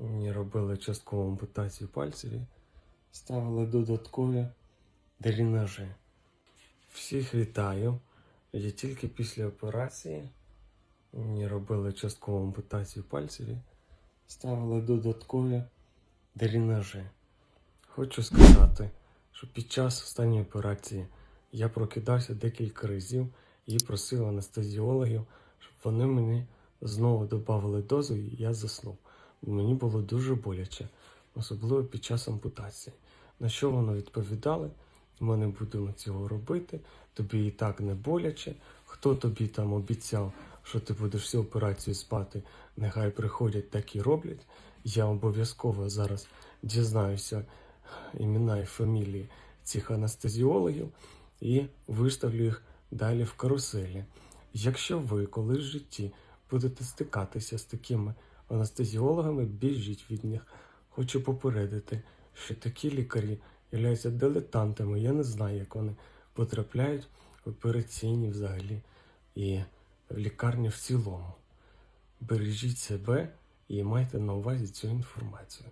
Мені робили часткову ампутацію пальців і ставили додаткові дренажі. Всіх вітаю. Я тільки після операції мені робили часткову ампутацію пальців і ставили додаткові дренажі. Хочу сказати, що під час останньої операції я прокидався декілька разів і просив анестезіологів, щоб вони мені знову додали дозу, і я заснув. Мені було дуже боляче, особливо під час ампутації. На що вони відповідали? Ми не будемо цього робити, тобі і так не боляче. Хто тобі там обіцяв, що ти будеш всю операцію спати, нехай приходять, так і роблять. Я обов'язково зараз дізнаюся імена і фамілії цих анестезіологів і виставлю їх далі в каруселі. Якщо ви колись в житті будете стикатися з такими анестезіологами, біжіть від них. Хочу попередити, що такі лікарі являються дилетантами. Я не знаю, як вони потрапляють в операційні взагалі і в лікарні в цілому. Бережіть себе і майте на увазі цю інформацію.